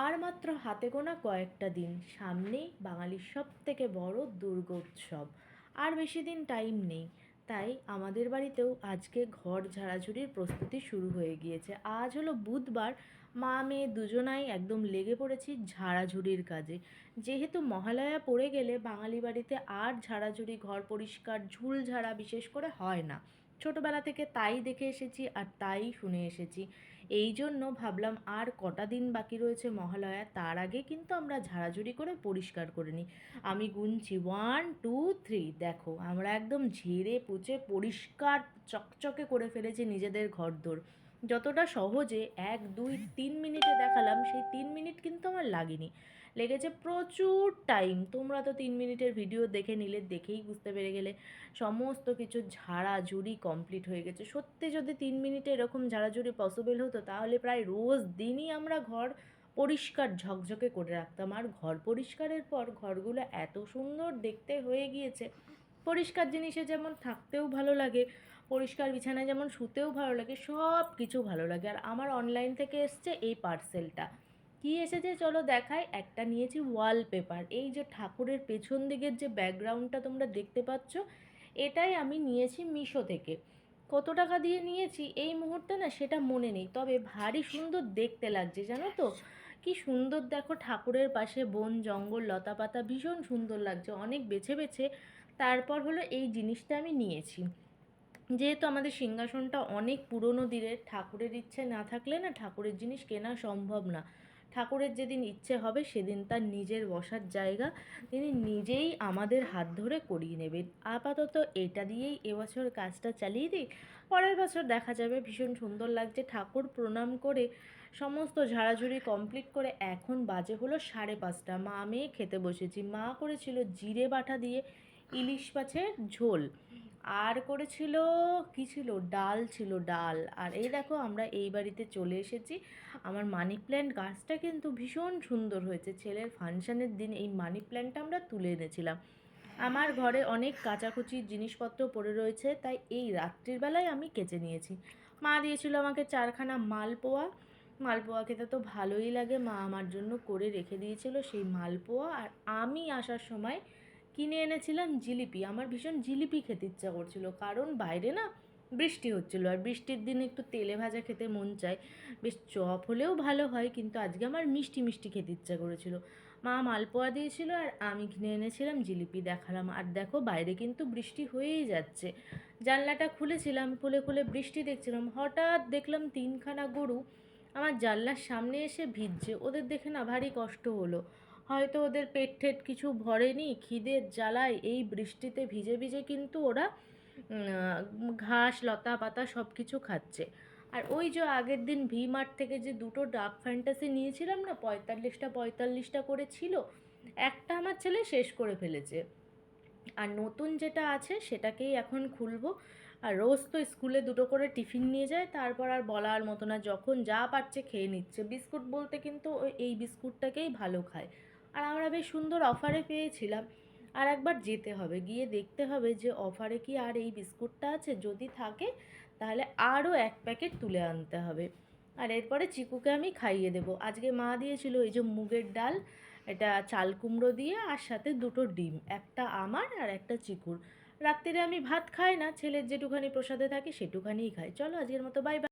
আর মাত্র হাতে গোনা কয়েকটা দিন। সামনেই বাঙালির সব থেকে বড় দুর্গোৎসব আর বেশি দিন টাইম নেই। তাই আমাদের বাড়িতেও আজকে ঘর ঝাড়াঝুড়ির প্রস্তুতি শুরু হয়ে গিয়েছে। আজ হলো বুধবার। মা, মেয়ে দুজনাই একদম লেগে পড়েছি ঝাড়াঝুড়ির কাজে। যেহেতু মহালয়া পড়ে গেলে বাঙালি বাড়িতে আর ঝাড়াঝুড়ি, ঘর পরিষ্কার, ঝুল ঝাড়া বিশেষ করে হয় না। ছোটোবেলা থেকে তাই দেখে এসেছি আর তাই শুনে এসেছি। এই জন্য ভাবলাম আর কটা দিন বাকি রয়েছে মহালয়া, তার আগে কিন্তু আমরা ঝাড়াঝুড়ি করে পরিষ্কার করে নিই। আমি গুনছি ওয়ান টু থ্রি দেখো, আমরা একদম ঝেড়ে পুচে পরিষ্কার চকচকে করে ফেলেছি নিজেদের ঘরদোর। যতটা সহজে এক, দুই, তিন মিনিটে দেখালাম, সেই তিন মিনিট কিন্তু আমার লাগেনি। লেগেছে প্রচুর টাইম তোমরা তো তিন মিনিটের ভিডিও দেখে নিলে, দেখেই বুঝতে পেরে গেলে সমস্ত কিছু ঝাড়াঝুড়ি কমপ্লিট হয়ে গেছে। সত্যি যদি তিন মিনিটে এরকম ঝাড়াঝুড়ি পসিবল হতো, তাহলে প্রায় রোজ দিনই আমরা ঘর পরিষ্কার ঝকঝকে করে রাখতাম। আর ঘর পরিষ্কারের পর ঘরগুলো এত সুন্দর দেখতে হয়ে গিয়েছে। পরিষ্কার জিনিসে যেমন থাকতেও ভালো লাগে, পরিষ্কার বিছানায় যেমন শুতেও ভালো লাগে সব কিছু ভালো লাগে। আর আমার অনলাইন থেকে এসছে এই পার্সেলটা কি এসেছে? চলো দেখাই। একটা নিয়েছি ওয়ালপেপার এই যে ঠাকুরের পেছন দিকের যে ব্যাকগ্রাউন্ডটা তোমরা দেখতে পাচ্ছ, এটাই আমি নিয়েছি মিশো থেকে। কত টাকা দিয়ে নিয়েছি? এই মুহূর্তে না সেটা মনে নেই। তবে ভারী সুন্দর দেখতে লাগছে, জানো তো? কি সুন্দর দেখো ঠাকুরের পাশে বন, জঙ্গল লতা পাতা ভীষণ সুন্দর লাগছে। অনেক বেছে বেছে। তারপর হলো এই জিনিসটা আমি নিয়েছি। যেহেতু আমাদের সিংহাসনটা অনেক পুরনো দিনের, ঠাকুরের ইচ্ছে না থাকলে না ঠাকুরের জিনিস কেনা সম্ভব না। ঠাকুরের যেদিন ইচ্ছে হবে সেদিন তার নিজের বসার জায়গা তিনি নিজেই আমাদের হাত ধরে করিয়ে নেবেন। আপাতত এটা দিয়েই এবছর কাজটা চালিয়ে দিই। পরের বছর দেখা যাবে, ভীষণ সুন্দর লাগছে। ঠাকুর প্রণাম করে সমস্ত ঝাড়াঝুড়ি কমপ্লিট করে এখন বাজে হলো সাড়ে পাঁচটা। মা মেয়ে খেতে বসেছি। মা করেছিল জিরে বাটা দিয়ে ইলিশ মাছের ঝোল। আর করেছিল, কি ছিল? ডাল ছিল, ডাল। আর এই দেখো আমরা এই বাড়িতে চলে এসেছি। আমার মানি প্ল্যান্ট গাছটা কিন্তু ভীষণ সুন্দর হয়েছে। ছেলের ফাংশানের দিন এই মানি প্ল্যান্টটা আমরা তুলে এনেছিলাম। আমার ঘরে অনেক কাচাকুচির জিনিসপত্র পড়ে রয়েছে, তাই এই রাত্রির বেলায় আমি কেচে নিয়েছি। মা দিয়েছিল আমাকে চারখানা মালপোয়া। মালপোয়া খেতে তো ভালোই লাগে। মা আমার জন্য করে রেখে দিয়েছিল সেই মালপোয়া। আর আমি আসার সময় কিনে এনেছিলাম জিলিপি। আমার ভীষণ জিলিপি খেতে ইচ্ছা করছিল। কারণ বাইরে না বৃষ্টি হচ্ছিল। আর বৃষ্টির দিনে একটু তেলে ভাজা খেতে মন চায়। বেশ চপ হলেও ভালো হয়, কিন্তু আজকে আমার মিষ্টি মিষ্টি খেতে ইচ্ছা করেছিল। মা মালপোয়া দিয়েছিল আর আমি কিনে এনেছিলাম জিলিপি দেখালাম। আর দেখো, বাইরে কিন্তু বৃষ্টি হয়েই যাচ্ছে। জানলাটা খুলেছিলাম, খুলে খুলে বৃষ্টি দেখছিলাম। হঠাৎ দেখলাম তিনখানা গরু। আমার জানলার সামনে এসে ভিজছে। ওদের দেখে না ভারী কষ্ট হলো। হয়তো ওদের পেট ঠেট কিছু ভরেনি খিদের জ্বালায়, এই বৃষ্টিতে ভিজে ভিজে কিন্তু ওরা ঘাস, লতা পাতা সব কিছু খাচ্ছে। আর ওই যে আগের দিন ভি মার্ট থেকে যে দুটো ডাক ফ্যান্টাসি নিয়েছিলাম না, পঁয়তাল্লিশটা পঁয়তাল্লিশটা করে ছিল, একটা আমার ছেলে শেষ করে ফেলেছে। আর নতুন যেটা আছে সেটাকেই এখন খুলবো। আর রোজ তো স্কুলে দুটো করে টিফিন নিয়ে যায়, তারপর আর বলার মতো না, যখন যা পাচ্ছে খেয়ে নিচ্ছে। বিস্কুট বলতে কিন্তু এই বিস্কুটটাকেই ভালো খায়। আর আমরা বেশ সুন্দর অফারে পেয়েছিলাম। আর একবার যেতে হবে, গিয়ে দেখতে হবে যে অফারে কি আর এই বিস্কুটটা আছে। যদি থাকে, তাহলে আরও এক প্যাকেট তুলে আনতে হবে। আর এরপরে চিকুকে আমি খাইয়ে দেব। আজকে মা দিয়েছিল এই যে মুগের ডাল, এটা চাল কুমড়ো দিয়ে আর সাথে দুটো ডিম, একটা আমার আর একটা চিকুর। রাত্রিরে আমি ভাত খাই না, ছেলের যেটুখানি প্রসাদে থাকে সেটুখানিই খাই। চলো আজকের মতো বাই বাই